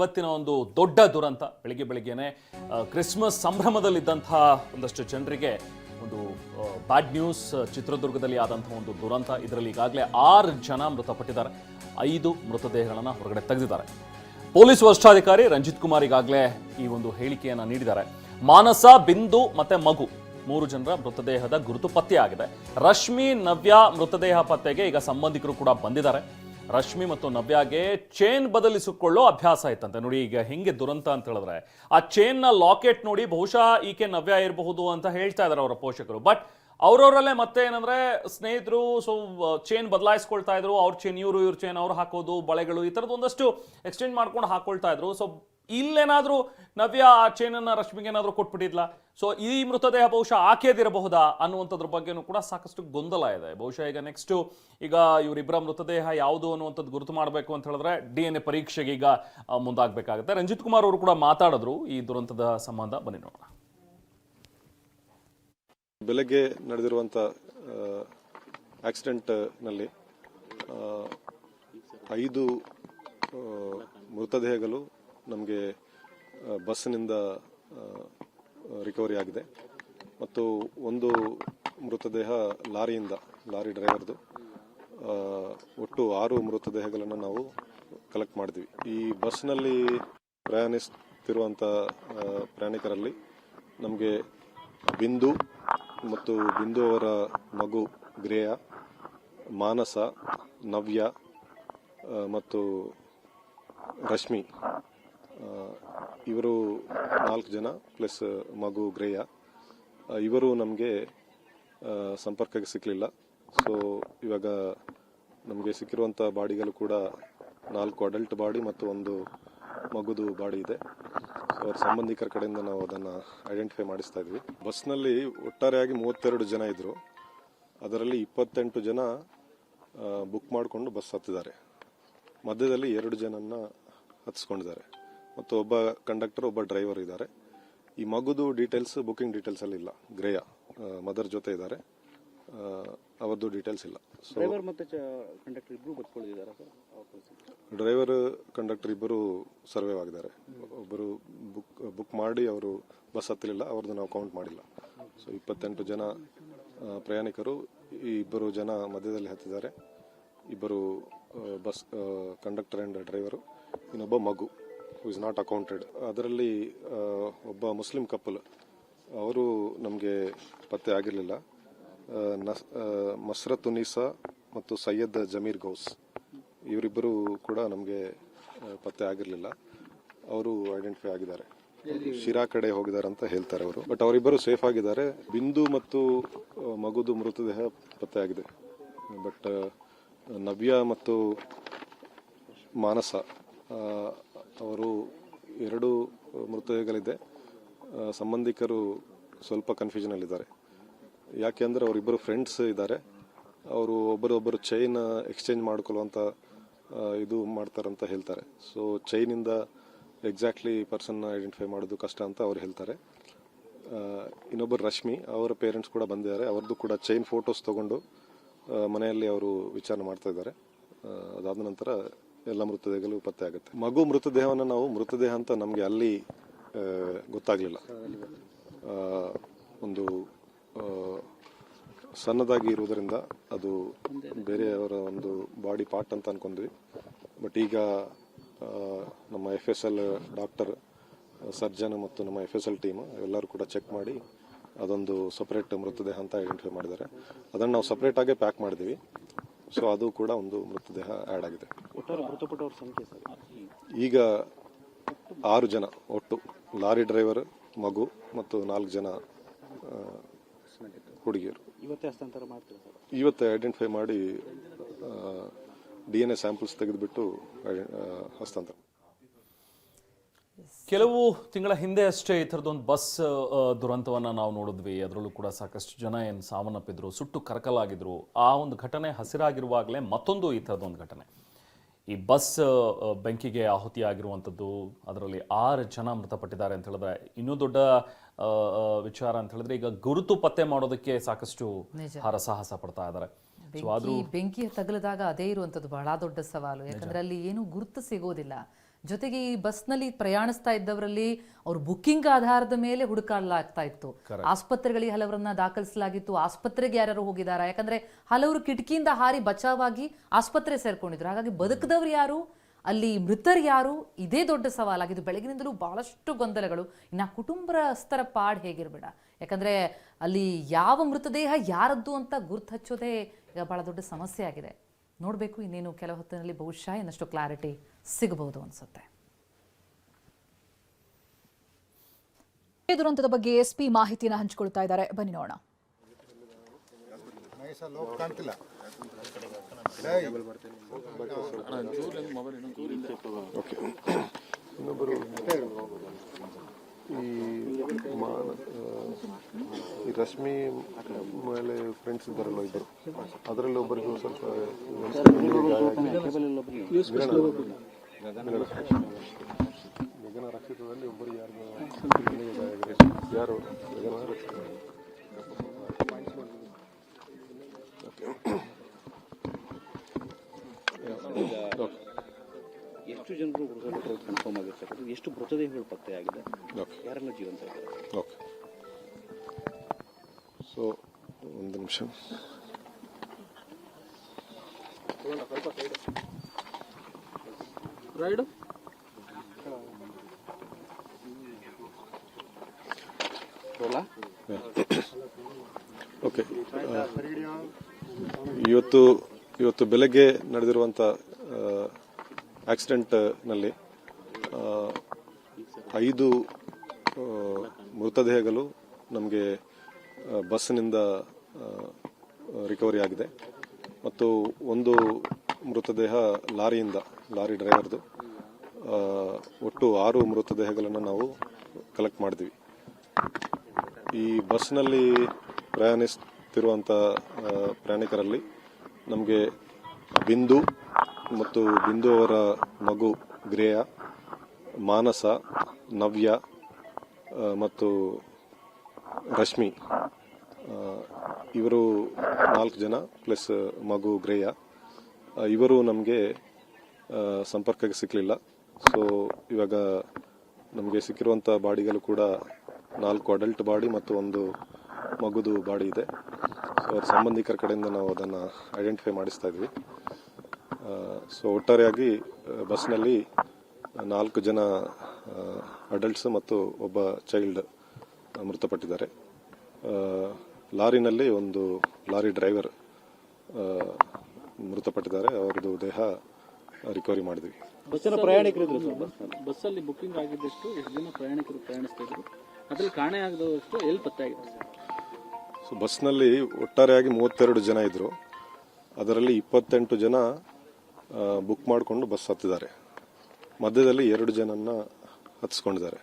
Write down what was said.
ಇವತ್ತಿನ ಒಂದು ದೊಡ್ಡ ದುರಂತ ಬೆಳಿಗ್ಗೆ ಬೆಳಿಗ್ಗೆನೆ ಕ್ರಿಸ್ಮಸ್ ಸಂಭ್ರಮದಲ್ಲಿದ್ದಂತಹ ಒಂದಷ್ಟು ಜನರಿಗೆ ಒಂದು ಬ್ಯಾಡ್ ನ್ಯೂಸ್ ಚಿತ್ರದುರ್ಗದಲ್ಲಿ ಆದಂತಹ ಒಂದು ದುರಂತ. ಇದರಲ್ಲಿ ಈಗಾಗಲೇ ಆರು ಜನ ಮೃತಪಟ್ಟಿದ್ದಾರೆ. ಐದು ಮೃತದೇಹಗಳನ್ನು ಹೊರಗಡೆ ತೆಗೆದಿದ್ದಾರೆ. ಪೊಲೀಸ್ ವರಿಷ್ಠಾಧಿಕಾರಿ ರಂಜಿತ್ ಕುಮಾರ್ ಈಗಾಗಲೇ ಈ ಒಂದು ಹೇಳಿಕೆಯನ್ನು ನೀಡಿದ್ದಾರೆ. ಮಾನಸ, ಬಿಂದು ಮತ್ತೆ ಮಗು ಮೂರು ಜನರ ಮೃತದೇಹದ ಗುರುತು ಪತ್ತೆಯಾಗಿದೆ. ರಶ್ಮಿ, ನವ್ಯ ಮೃತದೇಹ ಪತ್ತೆಗೆ ಈಗ ಸಂಬಂಧಿಕರು ಕೂಡ ಬಂದಿದ್ದಾರೆ. ರಶ್ಮಿ ಮತ್ತು ನವ್ಯಾಗೆ ಚೇನ್ ಬದಲಿಸಿಕೊಳ್ಳೋ ಅಭ್ಯಾಸ ಆಯ್ತಂತೆ. ನೋಡಿ, ಈಗ ಹೆಂಗೆ ದುರಂತ ಅಂತ ಹೇಳಿದ್ರೆ, ಆ ಚೇನ್ನ ಲಾಕೆಟ್ ನೋಡಿ ಬಹುಶಃ ಈಕೆ ನವ್ಯ ಇರಬಹುದು ಅಂತ ಹೇಳ್ತಾ ಇದ್ದಾರೆ ಅವರ ಪೋಷಕರು. ಬಟ್ ಅವ್ರವರಲ್ಲೇ ಮತ್ತೆ ಏನಂದ್ರೆ, ಸ್ನೇಹಿತರು, ಸೊ ಚೇನ್ ಬದಲಾಯಿಸ್ಕೊಳ್ತಾ ಇದ್ರು, ಅವ್ರ ಚೇನ್, ಇವರು, ಇವ್ರ ಚೇನ್, ಅವ್ರು ಹಾಕೋದು, ಬಳೆಗಳು, ಈ ಥರದ್ದು ಒಂದಷ್ಟು ಎಕ್ಸ್ಚೇಂಜ್ ಮಾಡ್ಕೊಂಡು ಹಾಕೊಳ್ತಾ ಇದ್ರು. ಸೊ ಇಲ್ಲೇನಾದ್ರೂ ನವ್ಯ ಆ ಚೈನನ್ನು ರಶ್ಮಿಗೆ ಏನಾದರೂ ಕೊಟ್ಬಿಟ್ಟಿದ್ಲ? ಸೊ ಈ ಮೃತದೇಹ ಬಹುಶಃ ಆಕೆದಿರಬಹುದಾ ಅನ್ನುವಂಥದ್ರ ಬಗ್ಗೆನೂ ಕೂಡ ಸಾಕಷ್ಟು ಗೊಂದಲ ಇದೆ. ಬಹುಶಃ ಈಗ ನೆಕ್ಸ್ಟ್ ಈಗ ಇವರಿಬ್ಬರ ಮೃತದೇಹ ಯಾವುದು ಅನ್ನುವಂಥದ್ದು ಗುರುತು ಮಾಡಬೇಕು ಅಂತ ಹೇಳಿದ್ರೆ ಡಿ ಎನ್ ಎ ಪರೀಕ್ಷೆಗೆ ಈಗ ಮುಂದಾಗಬೇಕಾಗುತ್ತೆ. ರಂಜಿತ್ ಕುಮಾರ್ ಅವರು ಕೂಡ ಮಾತಾಡಿದ್ರು ಈ ದುರಂತದ ಸಂಬಂಧ. ಬನ್ನಿ ನೋಡೋಣ. ಬೆಳಗ್ಗೆ ನಡೆದಿರುವಂಥ ಆಕ್ಸಿಡೆಂಟ್ನಲ್ಲಿ ಐದು ಮೃತದೇಹಗಳು ನಮಗೆ ಬಸ್ಸಿನಿಂದ ರಿಕವರಿ ಆಗಿದೆ. ಮತ್ತು ಒಂದು ಮೃತದೇಹ ಲಾರಿಯಿಂದ, ಲಾರಿ ಡ್ರೈವರ್ದು ಒಟ್ಟು ಆರು ಮೃತದೇಹಗಳನ್ನು ನಾವು ಕಲೆಕ್ಟ್ ಮಾಡಿದ್ವಿ. ಈ ಬಸ್ನಲ್ಲಿ ಪ್ರಯಾಣಿಸ್ತಿರುವಂಥ ಪ್ರಯಾಣಿಕರಲ್ಲಿ ನಮಗೆ ಬಿಂದು ಮತ್ತು ಬಿಂದು ಅವರ ಮಗು ಗ್ರೇಯ, ಮಾನಸ, ನವ್ಯ ಮತ್ತು ರಶ್ಮಿ ಇವರು ನಾಲ್ಕು ಜನ ಪ್ಲಸ್ ಮಗು ಗ್ರೇಯ. ಇವರು ನಮಗೆ ಸಂಪರ್ಕಕ್ಕೆ ಸಿಕ್ಕಲಿಲ್ಲ ಸೊ ಇವಾಗ ನಮಗೆ ಸಿಕ್ಕಿರುವಂಥ ಬಾಡಿಗಳು ಕೂಡ ನಾಲ್ಕು ಅಡಲ್ಟ್ ಬಾಡಿ ಮತ್ತು ಒಂದು ಮಗುದು ಬಾಡಿ ಇದೆ. ಸೊ ಅವ್ರ ಸಂಬಂಧಿಕರ ಕಡೆಯಿಂದ ನಾವು ಅದನ್ನು ಐಡೆಂಟಿಫೈ ಮಾಡಿಸ್ತಾ ಇದ್ವಿ. ಬಸ್ನಲ್ಲಿ ಒಟ್ಟಾರೆಯಾಗಿ ಮೂವತ್ತೆರಡು ಜನ ಇದ್ದರು ಅದರಲ್ಲಿ ಇಪ್ಪತ್ತೆಂಟು ಜನ ಬುಕ್ ಮಾಡಿಕೊಂಡು ಬಸ್ ಹತ್ತಿದ್ದಾರೆ. ಮಧ್ಯದಲ್ಲಿ ಎರಡು ಜನನ್ನ ಹತ್ತಿಸ್ಕೊಂಡಿದ್ದಾರೆ ಮತ್ತು ಒಬ್ಬ ಕಂಡಕ್ಟರ್ ಒಬ್ಬ ಡ್ರೈವರ್ ಇದ್ದಾರೆ. ಈ ಮಗುದು ಡೀಟೇಲ್ಸ್ ಬುಕಿಂಗ್ ಡೀಟೇಲ್ಸ್ ಅಲ್ಲಿ ಇಲ್ಲ. ಗ್ರೇಯ ಮದರ್ ಜೊತೆ ಇದ್ದಾರೆ. ಅವರದ್ದು ಡೀಟೇಲ್ಸ್ ಇಲ್ಲ. ಸೊ ಡ್ರೈವರ್ ಮತ್ತೆ ಕಂಡಕ್ಟರ್ ಇಬ್ಬರು ಬದುಕೊಂಡಿದ್ದಾರೆ ಸರ್? ಡ್ರೈವರ್ ಕಂಡಕ್ಟರ್ ಇಬ್ಬರು ಸರ್ವೆ ಆಗಿದ್ದಾರೆ. ಒಬ್ಬರು ಬುಕ್ ಬುಕ್ ಮಾಡಿ ಅವರು ಬಸ್ ಹತ್ತಲಿಲ್ಲ ಅವ್ರದ್ದು ನಾವು ಕೌಂಟ್ ಮಾಡಿಲ್ಲ. ಸೊ ಇಪ್ಪತ್ತೆಂಟು ಜನ ಪ್ರಯಾಣಿಕರು ಈ ಇಬ್ಬರು ಜನ ಮಧ್ಯದಲ್ಲಿ ಹತ್ತಿದ್ದಾರೆ. ಇಬ್ಬರು ಬಸ್ ಕಂಡಕ್ಟರ್ ಆ್ಯಂಡ್ ಡ್ರೈವರು ಇನ್ನೊಬ್ಬ ಮಗು. ಇಸ್ ನಾಟ್ ಅಕೌಂಟೆಡ್ ಅದರಲ್ಲಿ ಒಬ್ಬ ಮುಸ್ಲಿಂ ಕಪಲ್, ಅವರು ನಮಗೆ ಪತ್ತೆ ಆಗಿರಲಿಲ್ಲ. ಮಸ್ರತ್ ಉನೀಸಾ ಮತ್ತು ಸೈಯದ್ ಜಮೀರ್ ಗೌಸ್, ಇವರಿಬ್ಬರು ಕೂಡ ನಮಗೆ ಪತ್ತೆ ಆಗಿರಲಿಲ್ಲ. ಅವರು ಐಡೆಂಟಿಫೈ ಆಗಿದ್ದಾರೆ. ಶಿರಾ ಕಡೆ ಹೋಗಿದ್ದಾರೆ ಅಂತ ಹೇಳ್ತಾರೆ ಅವರು. ಬಟ್ ಅವರಿಬ್ಬರು ಸೇಫ್ ಆಗಿದ್ದಾರೆ. ಬಿಂದು ಮತ್ತು ಮಗುದು ಮೃತದೇಹ ಪತ್ತೆ ಆಗಿದೆ. ಬಟ್ ನವ್ಯ ಮತ್ತು ಮಾನಸ ಅವರು ಎರಡು ಮೃತದೇಹಗಳಿದೆ. ಸಂಬಂಧಿಕರು ಸ್ವಲ್ಪ ಕನ್ಫ್ಯೂಷನಲ್ಲಿದ್ದಾರೆ ಯಾಕೆ ಅಂದರೆ ಅವರಿಬ್ಬರು ಫ್ರೆಂಡ್ಸ್ ಇದ್ದಾರೆ. ಅವರು ಒಬ್ಬರೊಬ್ಬರು ಚೈನ್ ಎಕ್ಸ್ಚೇಂಜ್ ಮಾಡ್ಕೊಳ್ಳುವಂಥ ಇದು ಇದು ಮಾಡ್ತಾರಂತ ಹೇಳ್ತಾರೆ. ಸೊ ಚೈನಿಂದ ಎಕ್ಸಾಕ್ಟ್ಲಿ ಪರ್ಸನ್ ಐಡೆಂಟಿಫೈ ಮಾಡೋದು ಕಷ್ಟ ಅಂತ ಅವ್ರು ಹೇಳ್ತಾರೆ. ಇನ್ನೊಬ್ಬರು ರಶ್ಮಿ, ಅವರ ಪೇರೆಂಟ್ಸ್ ಕೂಡ ಬಂದಿದ್ದಾರೆ. ಅವ್ರದ್ದು ಕೂಡ ಚೈನ್ ಫೋಟೋಸ್ ತಗೊಂಡು ಮನೆಯಲ್ಲಿ ಅವರು ವಿಚಾರಣೆ ಮಾಡ್ತಾ ಇದ್ದಾರೆ. ಅದಾದ ನಂತರ ಎಲ್ಲ ಮೃತದೇಹಗಳು ಪತ್ತೆ ಆಗುತ್ತೆ. ಮಗು ಮೃತದೇಹವನ್ನು ನಾವು ಮೃತದೇಹ ಅಂತ ನಮಗೆ ಅಲ್ಲಿ ಗೊತ್ತಾಗಲಿಲ್ಲ. ಒಂದು ಸಣ್ಣದಾಗಿ ಇರುವುದರಿಂದ ಅದು ಬೇರೆಯವರ ಒಂದು ಬಾಡಿ ಪಾರ್ಟ್ ಅಂತ ಅಂದ್ಕೊಂಡ್ವಿ ಬಟ್ ಈಗ ನಮ್ಮ F S L doctor surgeon ಮತ್ತು ನಮ್ಮ ಎಫ್ ಎಸ್ ಎಲ್ ಟೀಮ್ ಎಲ್ಲರೂ ಕೂಡ ಚೆಕ್ ಮಾಡಿ ಅದೊಂದು ಸಪ್ರೇಟ್ ಮೃತದೇಹ ಅಂತ ಐಡೆಂಟಿಫೈ ಮಾಡಿದ್ದಾರೆ. ಅದನ್ನು ನಾವು ಸಪರೇಟ್ ಆಗೇ ಪ್ಯಾಕ್ ಮಾಡಿದ್ದೀವಿ. ಸೊ ಅದು ಕೂಡ ಒಂದು ಮೃತದೇಹ ಆ್ಯಡ್ ಆಗಿದೆ. ಮೃತಪಟ್ಟವ್ರ ಸಂಖ್ಯೆ ಈಗ ಆರು ಜನ ಒಟ್ಟು ಲಾರಿ ಡ್ರೈವರ್ ಮಗು ಮತ್ತು ನಾಲ್ಕು ಜನ ಹುಡುಗಿಯರು. ಇವತ್ತೇ ಹಸ್ತಾಂತರ ಮಾಡ್ತೀರಾ ಇವತ್ತು ಐಡೆಂಟಿಫೈ ಮಾಡಿ ಡಿ ಎನ್ ಎ ಸ್ಯಾಂಪಲ್ಸ್ ತೆಗೆದುಬಿಟ್ಟು ಹಸ್ತಾಂತರ. ಕೆಲವು ತಿಂಗಳ ಹಿಂದೆ ಅಷ್ಟೇ ಈ ಥರದೊಂದು ಬಸ್ ದುರಂತವನ್ನು ನಾವು ನೋಡಿದ್ವಿ. ಅದರಲ್ಲೂ ಕೂಡ ಸಾಕಷ್ಟು ಜನ ಏನು ಸಾವನ್ನಪ್ಪಿದ್ರು ಸುಟ್ಟು ಕರಕಲಾಗಿದ್ರು. ಆ ಒಂದು ಘಟನೆ ಹಸಿರಾಗಿರುವಾಗಲೇ ಮತ್ತೊಂದು ಈ ಥರದೊಂದು ಘಟನೆ. ಈ ಬಸ್ ಬೆಂಕಿಗೆ ಆಹುತಿಯಾಗಿರುವಂಥದ್ದು ಅದರಲ್ಲಿ ಆರು ಜನ ಮೃತಪಟ್ಟಿದ್ದಾರೆ ಅಂತ ಹೇಳಿದ್ರೆ ಇನ್ನೂ ದೊಡ್ಡ ವಿಚಾರ ಅಂತ ಹೇಳಿದ್ರೆ ಈಗ ಗುರುತು ಪತ್ತೆ ಮಾಡೋದಕ್ಕೆ ಸಾಕಷ್ಟು ಹರಸಾಹಸ ಪಡ್ತಾ ಇದ್ದಾರೆ. ಬೆಂಕಿ ತಗಲಿದಾಗ ಅದೇ ಇರುವಂತದ್ದು ಬಹಳ ದೊಡ್ಡ ಸವಾಲು. ಯಾಕಂದ್ರೆ ಅಲ್ಲಿ ಏನು ಗುರುತು ಸಿಗೋದಿಲ್ಲ. ಜೊತೆಗೆ ಈ ಬಸ್ನಲ್ಲಿ ಪ್ರಯಾಣಿಸ್ತಾ ಇದ್ದವರಲ್ಲಿ ಅವ್ರ ಬುಕ್ಕಿಂಗ್ ಆಧಾರದ ಮೇಲೆ ಹುಡುಕಾಡ್ಲಾಗ್ತಾ ಇತ್ತು. ಆಸ್ಪತ್ರೆಗಳಿಗೆ ಹಲವರನ್ನ ದಾಖಲಿಸಲಾಗಿತ್ತು. ಆಸ್ಪತ್ರೆಗೆ ಯಾರ್ಯಾರು ಹೋಗಿದಾರಾ ಯಾಕಂದ್ರೆ ಹಲವರು ಕಿಟಕಿಯಿಂದ ಹಾರಿ ಬಚಾವಾಗಿ ಆಸ್ಪತ್ರೆ ಸೇರ್ಕೊಂಡಿದ್ರು. ಹಾಗಾಗಿ ಬದುಕದವ್ರು ಯಾರು? ಅಲ್ಲಿ ಮೃತರು ಯಾರು? ಇದೇ ದೊಡ್ಡ ಸವಾಲಾಗಿದ್ದು. ಬೆಳಗಿನಿಂದಲೂ ಬಹಳಷ್ಟು ಗೊಂದಲಗಳು. ಇನ್ನು ಆ ಕುಟುಂಬಸ್ಥರ ಪಾಡ್ ಹೇಗಿರ್ಬೇಡ. ಯಾಕಂದ್ರೆ ಅಲ್ಲಿ ಯಾವ ಮೃತದೇಹ ಯಾರದ್ದು ಅಂತ ಗುರ್ತು ಹಚ್ಚೋದೇ ಈಗ ಬಹಳ ದೊಡ್ಡ ಸಮಸ್ಯೆ ಆಗಿದೆ. ನೋಡಬೇಕು, ಇನ್ನೇನು ಕೆಲವು ಹೊತ್ತಿನಲ್ಲಿ ಬಹುಶಃ ಇನ್ನಷ್ಟು ಕ್ಲಾರಿಟಿ ಸಿಗಬಹುದು ಅನಿಸುತ್ತೆ. ದುರಂತದ ಬಗ್ಗೆ ಎಸ್ಪಿ ಮಾಹಿತಿನ ಹಂಚಿಕೊಳ್ತಾ ಇದ್ದಾರೆ. ಬನ್ನಿ ನೋಡೋಣ. ಈ ರಶ್ಮಿ ಮೇಲೆ ಇದ್ದರು. ಅದರಲ್ಲಿ ಒಬ್ಬರಿಗೂ ಸ್ವಲ್ಪ ಗಗನ ರಕ್ಷಿತದಲ್ಲಿ ಒಬ್ಬರಿಗೆ ಯಾರು ಯಾರು ಗಗನ ರಕ್ಷಿತ ಎಷ್ಟು ಜನರು ಮೃತಪಟ್ಟರು ಕನ್ಫರ್ಮ್ ಆಗಿರ್ತಕ್ಕಂಥದ್ದು ಎಷ್ಟು ಮೃತದೇಹಗಳು ಪತ್ತೆಯಾಗಿದೆ ಆಗಿದೆ ಯಾರೆಲ್ಲ ಜೀವಂತ ಇದ್ದಾರೆ? ಓಕೆ ಸೊ ಒಂದು ನಿಮಿಷ. ಓಕೆ ಇವತ್ತು ಇವತ್ತು ಬೆಳಗ್ಗೆ ನಡೆದಿರುವಂಥ ಆಕ್ಸಿಡೆಂಟ್ನಲ್ಲಿ ಐದು ಮೃತದೇಹಗಳು ನಮಗೆ ಬಸ್ಸಿನಿಂದ ರಿಕವರಿ ಆಗಿದೆ. ಮತ್ತು ಒಂದು ಮೃತದೇಹ ಲಾರಿಯಿಂದ, ಲಾರಿ ಡ್ರೈವರ್ದು ಒಟ್ಟು ಆರು ಮೃತದೇಹಗಳನ್ನು ನಾವು ಕಲೆಕ್ಟ್ ಮಾಡಿದ್ವಿ. ಈ ಬಸ್ನಲ್ಲಿ ಪ್ರಯಾಣಿಸ್ತಿರುವಂಥ ಪ್ರಯಾಣಿಕರಲ್ಲಿ ನಮಗೆ ಬಿಂದು ಮತ್ತು ಬಿಂದು ಅವರ ಮಗು ಗ್ರೇಯ, ಮಾನಸ, ನವ್ಯ ಮತ್ತು ರಶ್ಮಿ ಇವರು ನಾಲ್ಕು ಜನ ಪ್ಲಸ್ ಮಗು ಗ್ರೇಯ. ಇವರು ನಮಗೆ ಸಂಪರ್ಕಕ್ಕೆ ಸಿಕ್ಕಲಿಲ್ಲ ಸೊ ಇವಾಗ ನಮಗೆ ಸಿಕ್ಕಿರುವಂಥ ಬಾಡಿಗಳು ಕೂಡ ನಾಲ್ಕು ಅಡಲ್ಟ್ ಬಾಡಿ ಮತ್ತು ಒಂದು ಮಗುದು ಬಾಡಿ ಇದೆ. ಸೊ ಅವ್ರ ಸಂಬಂಧಿಕರ ಕಡೆಯಿಂದ ನಾವು ಅದನ್ನು ಐಡೆಂಟಿಫೈ ಮಾಡಿಸ್ತಾ ಇದ್ವಿ. ಸೊ ಒಟ್ಟಾರೆಯಾಗಿ ಬಸ್ನಲ್ಲಿ ನಾಲ್ಕು ಜನ ಅಡಲ್ಟ್ಸ್ ಮತ್ತು ಒಬ್ಬ ಚೈಲ್ಡ್ ಮೃತಪಟ್ಟಿದ್ದಾರೆ ಲಾರಿನಲ್ಲಿ ಒಂದು ಲಾರಿ ಡ್ರೈವರ್ ಮೃತಪಟ್ಟಿದ್ದಾರೆ. ಅವರದು ದೇಹ ರಿಕವರಿ ಮಾಡಿದ್ವಿ. ಬಸ್ಸಿನ ಪ್ರಯಾಣಿಕರು ಇದ್ರು ಸರ್? ಬಸ್ನಲ್ಲಿ ಬಸ್ಸಲ್ಲಿ ಬುಕ್ಕಿಂಗ್ ಆಗಿದ್ದಷ್ಟು ಎಷ್ಟು ಜನ ಪ್ರಯಾಣಿಕರು ಪ್ರಯಾಣಿಸ್ತಾ ಇದ್ರು ಅದ್ರಲ್ಲಿ ಕಾಣೆ ಆಗದಷ್ಟು ಎಲ್ಲಿ ಪತ್ತೆ ಆಗಿದೆ ಸರ್? ಸೊ ಬಸ್ನಲ್ಲಿ ಒಟ್ಟಾರೆಯಾಗಿ ಮೂವತ್ತೆರಡು ಜನ ಇದ್ರು. ಅದರಲ್ಲಿ ಇಪ್ಪತ್ತೆಂಟು ಜನ ಬುಕ್ ಮಾಡಿಕೊಂಡು ಬಸ್ ಹತ್ತಿದ್ದಾರೆ. ಮಧ್ಯದಲ್ಲಿ ಎರಡು ಜನನ್ನ ಹತ್ತಿಸ್ಕೊಂಡಿದ್ದಾರೆ